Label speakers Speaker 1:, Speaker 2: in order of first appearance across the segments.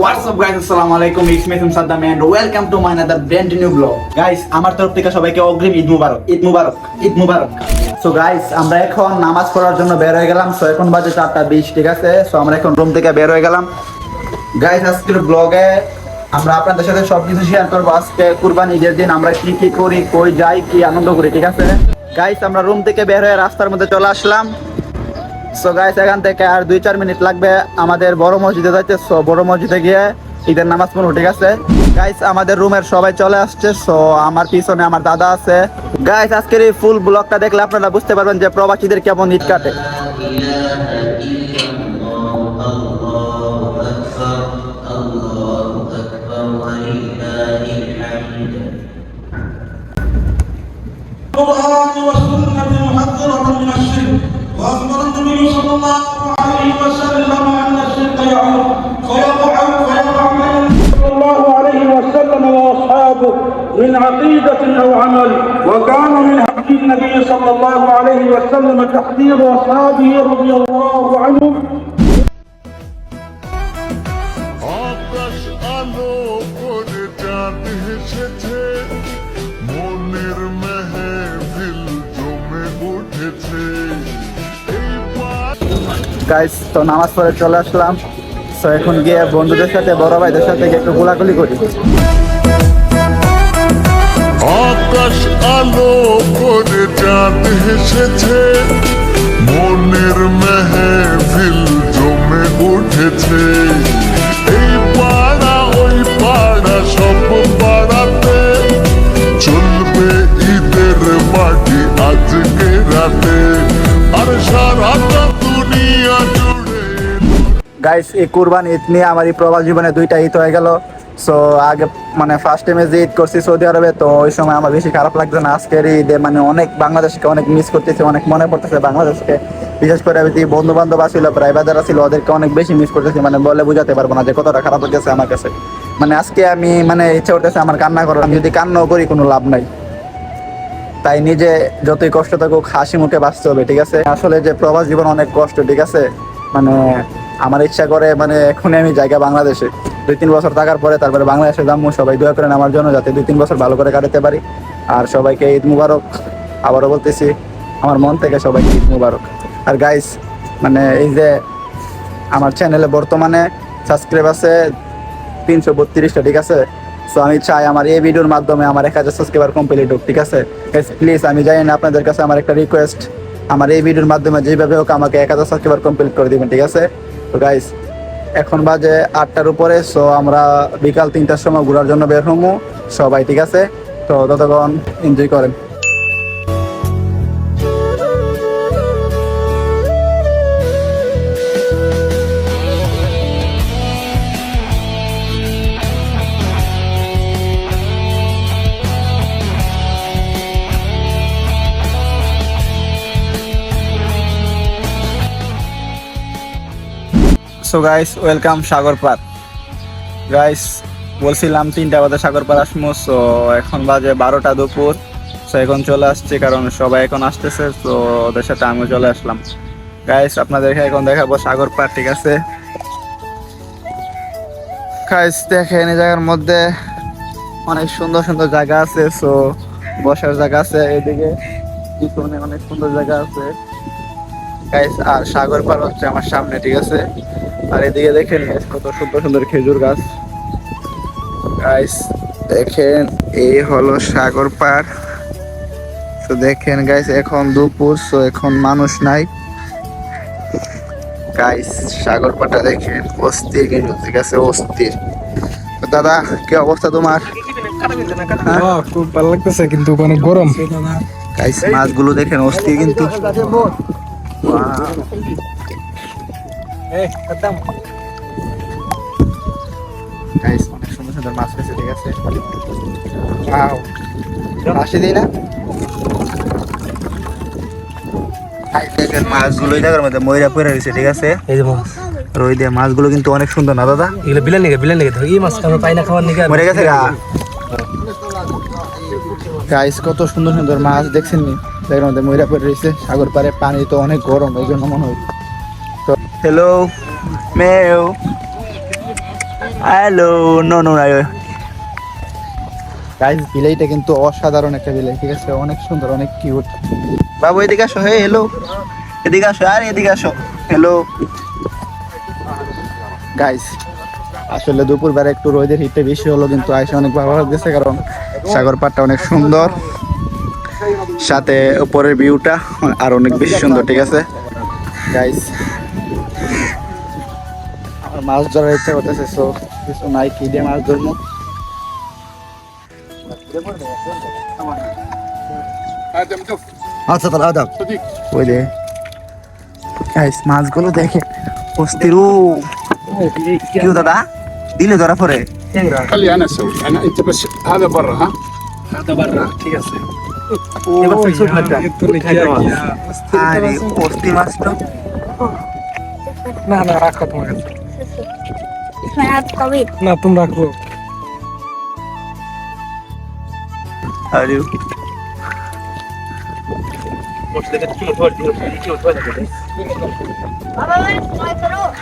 Speaker 1: up, guys? আসসালামু আলাইকুম it's me from Saddam and welcome to my another brand new blog guys আমার তরফ থেকে সবাইকে অগ্রিম ঈদ মুবারক। ঈদ মুবারক ঈদ মুবারক। সো গাইস আমরা এখন নামাজ পড়ার জন্য বের হয়ে গেলাম। সো এখন বাজে চারটা বিশ, ঠিক আছে? সো আমরা এখন রুম থেকে বের হয়ে গেলাম। গাইস আজকের ব্লগে আমরা আপনাদের সাথে সবকিছু শেয়ার করব। আজকে কুরবানি ঈদের দিন আমরা কি কি করি, কই যাই, কি আনন্দ করি, ঠিক আছে? গাইস আমরা রুম থেকে বের হয়ে রাস্তার মধ্যে চলে আসলাম। সো গাইস এখান থেকে আর দুই চার মিনিট লাগবে আমাদের বড় মসজিদে যাইতে সো বড় মসজিদে গিয়ে ঈদের নামাজ পড়বো ঠিক আছে গাইস আমাদের রুমের সবাই চলে আসছে সো আমার পিছনে আমার দাদা আছে গাইস আজকের এই ফুল ব্লগটা দেখলে আপনারা বুঝতে পারবেন যে প্রবাসীদের কেমন ঈদ কাটে
Speaker 2: القرآن يقول صلى الله عليه وسلم أن الصدق يعود. فيقع فيقع صلى الله عليه وسلم وأصحابه من عقيدة أو عمل. وكان من حديث النبي صلى الله عليه وسلم تحذير أصحابه رضي الله عنهم.
Speaker 3: Shit.
Speaker 1: গাইস তো নামাজ পড়ে চলে আসলাম। সো এখন গিয়ে বন্ধুদের সাথে, বড় ভাইদের সাথে গিয়ে একটু গোলাগুলি করি।
Speaker 3: আকাশ আলো করে চাঁদ হেসেছে মনের মেহফিল জমে উঠেছে। এই পাড়া, ওই পাড়া, সব পাড়াতে চলবে ঈদের পার্টি আজকে রাতে। আর সারাটা
Speaker 1: গাইস এই কুরবান ঈদ নিয়ে আমার এই প্রবাস জীবনে দুইটা ঈদ হয়ে গেল। সো আগে মানে ফার্স্ট টাইমে যে ঈদ করছি সৌদি আরবে তো ওই সময় আমার বেশি খারাপ লাগছে না। আজকের ঈদে মানে অনেক বাংলাদেশকে অনেক মিস করতেছে, অনেক মনে পড়তেছে বাংলাদেশকে। বিশেষ করে যে বন্ধু বান্ধব আসছিল বাজার ছিল ওদেরকে অনেক বেশি মিস করতেছি মানে বলে বুঝাতে পারব না যে কতটা খারাপ লাগতেছে আমার কাছে। মানে আজকে আমি মানে ইচ্ছা করতেছে আমার কান্না করার, আমি যদি কান্নাও করি কোনো লাভ নাই। তাই নিজে যতই কষ্ট থাকুক, হাসি মুখে বাঁচতে হবে, ঠিক আছে? আসলে যে প্রবাস জীবন অনেক কষ্ট, ঠিক আছে? মানে আমার ইচ্ছা করে মানে এখনই আমি জায়গা বাংলাদেশে। দুই তিন বছর থাকার পরে তারপরে বাংলাদেশে যাব, সবাই দোয়া করেন আমার জন্য যাতে দুই তিন বছর ভালো করে কাটাতে পারি। আর সবাইকে ঈদ মুবারক। আবারও বলতেছি, আমার মন থেকে সবাইকে ঈদ মুবারক। আর গাইস মানে এই যে আমার চ্যানেলে বর্তমানে সাবস্ক্রাইব আছে তিনশো বত্রিশটা, ঠিক আছে? সো আমি চাই আমার এই ভিডিওর মাধ্যমে আমার এক হাজার সাবস্ক্রাইবার কমপ্লিট হোক, ঠিক আছে? প্লিজ আমি জানি না আপনাদের কাছে আমার একটা রিকোয়েস্ট আমার এই ভিডিওর মাধ্যমে যেভাবে হোক আমাকে এক হাজার সাবস্ক্রাইবার কমপ্লিট করে দিবেন, ঠিক আছে? তো গাইস এখন বাজে আটটার উপরে সো আমরা বিকাল তিনটার সময় ঘোরার জন্য বের হব সবাই, ঠিক আছে? তো, ততক্ষণ এনজয় করেন। So guys welcome Sagar Par guys বলছিলাম তিনটা বাজে সাগর পার আসমো সো এখন বাজে বারোটা দুপুর। সো এখন চলে আসছে কারণ সবাই এখন আসতেছে তো ওদের সাথে আমিও চলে আসলাম। গাইস আপনাদেরকে এখন দেখাবো সাগর পার ঠিক আছে? গাইস দেখেন এই জায়গার মধ্যে অনেক সুন্দর সুন্দর জায়গা আছে সো বসার জায়গা আছে, এদিকে পিছনে অনেক সুন্দর জায়গা আছে। গাইস আর সাগর পার হচ্ছে আমার সামনে ঠিক আছে? আর এদিকে দেখেন কত সুন্দর সুন্দর খেজুর গাছ। গাইস দেখেন এই হলো সাগর পার তো দেখেন গাইস এখন দুপুর সো এখন মানুষ নাই। গাইস সাগর পাড়টা দেখেন অস্থির কিন্তু ঠিক আছে অস্থির। দাদা কি অবস্থা তোমার?
Speaker 4: হ্যাঁ, খুব ভালো লাগতেছে কিন্তু অনেক গরম।
Speaker 1: গাইস মাছগুলো দেখেন অস্থির কিন্তু। অনেক সুন্দর সুন্দর মাছ পেয়েছে ঠিক আছে? ওয়াও দিই না? দেখেন মাছগুলো জায়গার মধ্যে ময়রা পড়ে রয়েছে ঠিক আছে?
Speaker 4: এই যে মাছ।
Speaker 1: আর দিয়ে মাছগুলো কিন্তু অনেক সুন্দর না দাদা?
Speaker 4: এগুলো বিলেন নিগে বিলেন নিগে এই মাছ আমরা পাই না খাওয়ার নিগে।
Speaker 1: মরে গেছে গা। গাইস কত সুন্দর সুন্দর মাছ দেখছেন নি? জায়গার মধ্যে ময়রা পড়ে রয়েছে। সাগর পারে পানি তো অনেক গরম এই জন্য মনে হয়। তো hello meow hello no no guys বিলাইটা কিন্তু অসাধারণ একটা বিলাই ঠিক আছে? অনেক সুন্দর অনেক কিউট বাবু এদিকে আসো হে হ্যালো এদিকে আসো আর এদিকে আসো হ্যালো গাইস আসলে দুপুর বেলা একটু রোদের হিটটা বেশি হলো কিন্তু আইসা অনেক ভালো লাগতেছে কারণ সাগর পাড়টা অনেক সুন্দর। সাথে উপরের ভিউটা আর অনেক বেশি সুন্দর ঠিক আছে গাইস আমার মাছ ধরার ইচ্ছা করতেছে সো কিছু নাই কি দিয়ে মাছ ধরবো আচ্ছা তাহলে আদাব ওই দে গাইস মাছগুলো দেখে অস্থির কেউ দাদা দিলে ধরা পরে
Speaker 5: خلي انا اسوي انا انت بس هذا برا ها
Speaker 1: আরে অস্থি মাছ তো
Speaker 4: না না রাখো তোমার কাছে
Speaker 6: Sehat COVID.
Speaker 4: না তুমি রাখো
Speaker 1: আরে
Speaker 6: mulai terus.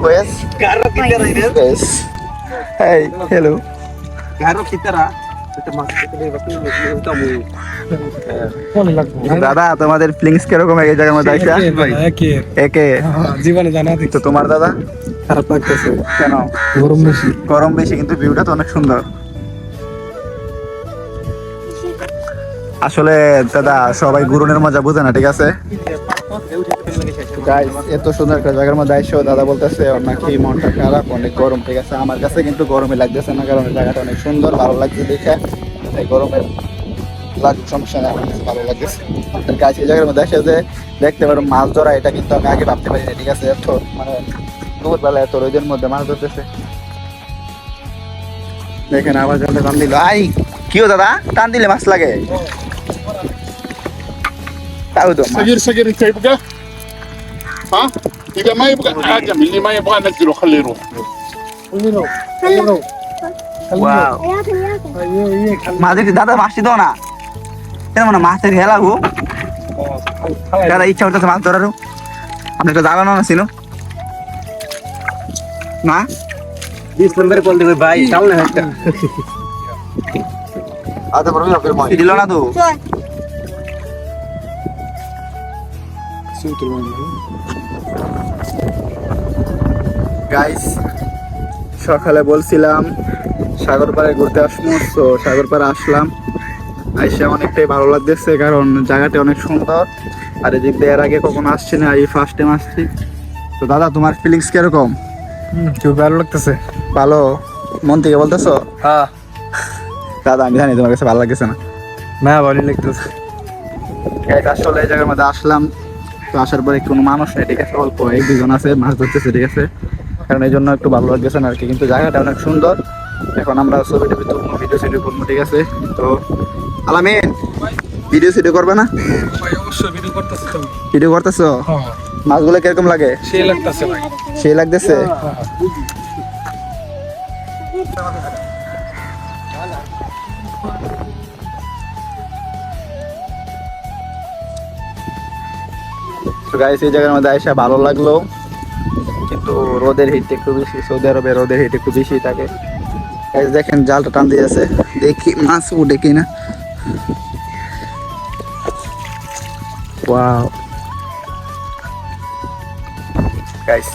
Speaker 1: Pues, pues. Hey, hello. দাদা তোমাদের ফিলিংস কীরকম এই জায়গার মধ্যে আইসা
Speaker 4: একে দাদা, একে
Speaker 1: একে
Speaker 4: জীবনে জানা
Speaker 1: তো তোমার দাদা?
Speaker 4: খারাপ লাগতেছে।
Speaker 1: কেন?
Speaker 4: গরম বেশি।
Speaker 1: গরম বেশি কিন্তু ভিউটা তো অনেক সুন্দর। আসলে দাদা সবাই গুরুনের মজা বুঝে না ঠিক আছে? এত সুন্দর একটা জায়গার মধ্যে দাদা বলতেছে ওর নাকি মনটা খারাপ অনেক গরম ঠিক আছে আমার কাছে কিন্তু গরমই লাগতেছে না কারণ জায়গাটা অনেক সুন্দর ভালো লাগছে দেখে। তাই গরমের দেখতে পারো মাছ ধরা এটা কিন্তু আমি আগে ভাবতে পারি ঠিক আছে? এত মানে দুপুরবেলা এত রোদের মধ্যে মাছ ধরতেছে। দেখেন আবার জলটা টান দিল। আই কিও দাদা? টান দিলে মাছ লাগে। তাও তো
Speaker 5: ها اذا ما يبغى حاجه اللي ما يبغى نزله خليه يروح
Speaker 1: خليه يروح দাদা মাছটি দাও না কেন মানে মাছের খেলা গো দাদা ইচ্ছা করতেছে মাছ ধরার আপনি একটা জাগানো না ছিল না
Speaker 7: বিশ নম্বরে কল দেবে ভাই সামনে একটা আচ্ছা বলবি
Speaker 1: দিল না তো গাইস সকালে বলছিলাম সাগর পাড়ে ঘুরতে আসব তো সাগর পাড়ে আসলাম। আইসে অনেকটাই ভালো লাগতেছে কারণ জায়গাটা অনেক সুন্দর। আর এদিক দিয়ে এর আগে কখনো আসছি না এই ফার্স্ট টাইম আসছি। তো দাদা তোমার ফিলিংস কীরকম?
Speaker 4: খুব ভালো লাগতেছে।
Speaker 1: ভালো? মন থেকে বলতেছো?
Speaker 4: হ্যাঁ।
Speaker 1: দাদা আমি জানি তোমার কাছে ভালো লাগতেছে না।
Speaker 4: না ভালো লাগতেছে।
Speaker 1: আসলে এই জায়গার মধ্যে আসলাম তো আসার পরে কোনো মানুষ নেই ঠিক আছে? অল্প এক দুজন আছে মাছ ধরতেছে ঠিক আছে? কারণ এই জন্য একটু ভালো লাগতেছে না আর কি। কিন্তু জায়গাটা অনেক সুন্দর। এখন আমরা ছবি টবি তুলবো ভিডিও সিডিও করব ঠিক আছে? তো আলামিন ভিডিও সিডিও করবে না?
Speaker 4: ভিডিও করতেছে হ্যাঁ।
Speaker 1: মাছগুলো কীরকম লাগে?
Speaker 4: সেই লাগতেছে
Speaker 1: সেই লাগতেছে? তো গাইস এই জায়গার মধ্যে আয়সা ভালো লাগল। কিন্তু রোদের হিট একটু বেশি সৌদি আরবে রোদের হিট একটু বেশি থাকে। গাইস দেখেন জালটা টান দিয়ে আছে দেখি মাছ উঠে কিনা। ওয়াও গাইস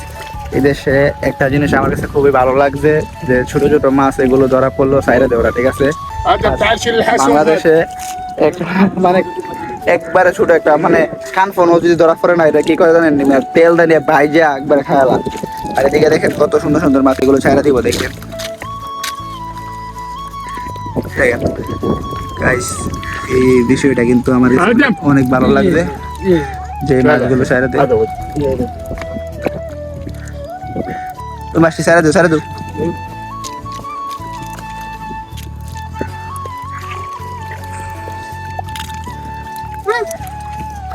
Speaker 1: এদেশে একটা জিনিস আমার কাছে খুবই ভালো লাগছে যে ছোট ছোট মাছ এগুলো ধরা পড়ল সাইরা দেওয়া ঠিক আছে?
Speaker 5: আচ্ছা, হ্যাঁ,
Speaker 1: বাংলাদেশে একটা মানে একবারে ছোট একটা মানে খান ফোন যদি ধরা পড়ে না এটা কি করে জানেন? মানে তেল দিয়ে ভাইজা একবারে খাওয়ালাম। আর এদিকে দেখেন কত সুন্দর সুন্দর মাছ এগুলো ছাড়া দিব দেখেন। দেখেন। গাইস এই বিষয়টা কিন্তু আমার অনেক ভালো লাগছে। যে মাছগুলো ছাড়া দেয় মাছটি ছাড়া দো ছাড়া দো।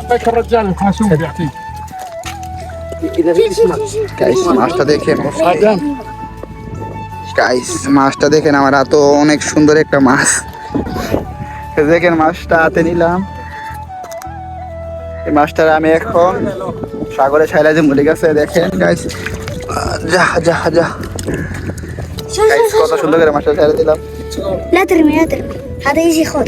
Speaker 5: ذاك الرجال الخاشوم بيعطيك
Speaker 1: গাইস মাছটা দেখেন
Speaker 5: ادم
Speaker 1: গাইস মাছটা দেখেন আমার এত অনেক সুন্দর একটা মাছ এই দেখেন মাছটা হাতে নিলাম এই মাছটা আমি এখন সাগরে ছাইলা যে মুড়ি গেছে দেখেন গাইস যা যা যা
Speaker 6: شو
Speaker 1: গাইস
Speaker 6: شو
Speaker 1: কত
Speaker 6: شو
Speaker 1: সুন্দর করে মাছটা ছেড়ে দিলাম
Speaker 6: لا ترمي لا ترمي هذا يجي خذ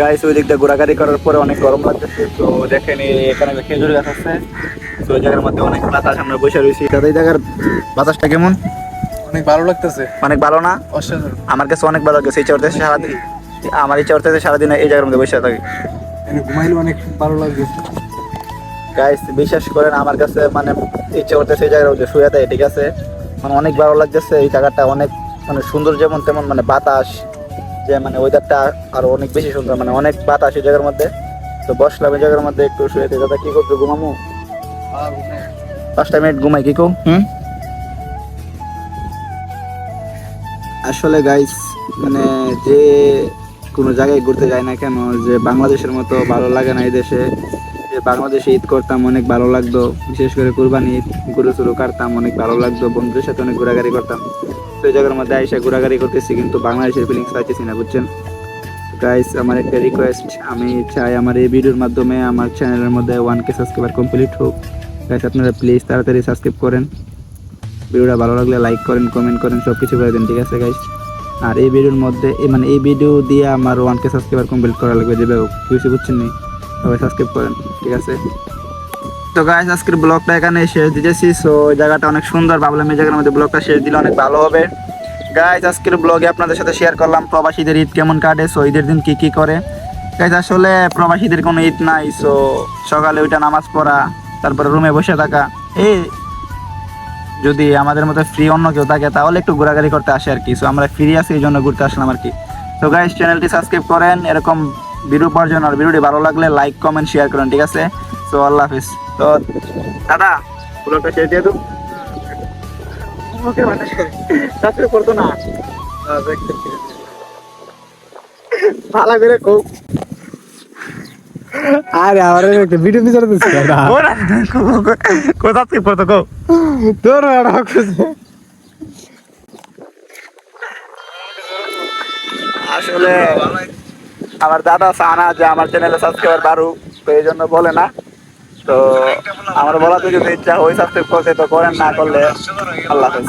Speaker 1: গাইস ওই দিকটা ঘোরাঘুরি করার পরে অনেক গরম লাগতেছে তো দেখেন এখানে খেজুর গাছ আছে তো ওই জায়গার মধ্যে অনেক বাতাস আমরা বসে রয়েছি। দাদা এই জায়গার বাতাসটা কেমন?
Speaker 4: অনেক ভালো লাগতেছে।
Speaker 1: অনেক ভালো না?
Speaker 4: অসাধারণ।
Speaker 1: আমার কাছে অনেক ভালো লাগছে ইচ্ছা করতেছে সারাদিন আমার ইচ্ছা করতেছে সারাদিন এই জায়গার মধ্যে বসে থাকি।
Speaker 4: ঘুমাইলে অনেক ভালো লাগবে।
Speaker 1: গাইস বিশ্বাস করেন আমার কাছে মানে ইচ্ছা করতেছে এই জায়গার মধ্যে শুয়ে দেয় ঠিক আছে? মানে অনেক ভালো লাগতেছে এই জায়গাটা অনেক মানে সুন্দর যেমন তেমন মানে বাতাস যে মানে ওয়েদারটা আরও অনেক বেশি সুন্দর মানে অনেক বাতাস এই জায়গার মধ্যে। তো বসলাম এই জায়গার মধ্যে, একটু শুয়ে দাদা, কি করছ? ঘুমামু? পাঁচটা মিনিট ঘুমাই, কি কো হুম? আসলে গাইস মানে যে কোনো জায়গায় ঘুরতে যায় না কেন, যে বাংলাদেশের মতো ভালো লাগে না এই দেশে। যে বাংলাদেশে ঈদ করতাম, অনেক ভালো লাগতো। বিশেষ করে কুরবানি ঈদ, গরু চুরু কাটতাম, অনেক ভালো লাগতো। বন্ধুদের সাথে অনেক ঘোরাঘুরি করতাম। তো এই জায়গার মধ্যে আইসা ঘোরাঘুরি করতেছি, কিন্তু বাংলাদেশের ফিলিংস পাইতেছি না, বুঝছেন? গাইস আমার একটা রিকোয়েস্ট আমি চাই আমার এই ভিডিওর মাধ্যমে আমার চ্যানেলের মধ্যে ওয়ান কে সাবস্ক্রাইবার কমপ্লিট হোক। গাইস আপনারা প্লিজ তাড়াতাড়ি সাবস্ক্রাইব করেন। ভিডিওটা ভালো লাগলে লাইক করেন কমেন্ট করেন সব কিছু করে দেন, ঠিক আছে গাইস আর এই ভিডিওর মধ্যে মানে এই ভিডিও দিয়ে আমার ওয়ান কে সাবস্ক্রাইবার কমপ্লিট করা লাগবে যেভাবে কিছু বুঝছেন নি? সবাই সাবস্ক্রাইব করেন, ঠিক আছে? তো গাইস আজকের ব্লগটা এখানে শেষ দিতেছি। সো জায়গাটা অনেক সুন্দর। ভাবলাম এই জায়গার মধ্যে ব্লগটা শেষ দিলে অনেক ভালো হবে। গাইস আজকের ব্লগে আপনাদের সাথে শেয়ার করলাম প্রবাসীদের ঈদ কেমন কাটে সো ঈদের দিন কি কি করে। গাইস আসলে প্রবাসীদের কোনো ঈদ নাই সো সকালে ওইটা নামাজ পড়া, তারপরে রুমে বসে থাকা। এই যদি আমাদের মতো ফ্রি অন্য কেউ থাকে, তাহলে একটু ঘোরাঘুরি করতে আসে আর কি। সো আমরা ফ্রি আছি, এই জন্য ঘুরতে আসলাম আর কি। তো গাইস চ্যানেলটি সাবস্ক্রাইব করেন। এরকম ভিডিও পাওয়ার জন্য আর ভিডিওটি ভালো লাগলে লাইক কমেন্ট শেয়ার করেন, ঠিক আছে? তো আল্লাহ হাফিজ। তো দাদা ব্লগটা শেষ দিয়ে দেবো? ওকে মানে করতো না। ভালো করে খুব
Speaker 4: আরে আমার একটা ভিডিও বিচার দিচ্ছি
Speaker 1: কোথা থেকে করতো কো
Speaker 4: তোর
Speaker 1: আসলে আমার দাদা সানা যে আমার চ্যানেলে সাবস্ক্রাইবার বাড়ু তো এই জন্য বলে না। তো আমার বলাতে যদি ইচ্ছা ওই সাবস্ক্রাইব করতে তো করেন না করলে আল্লাহ হাফেজ।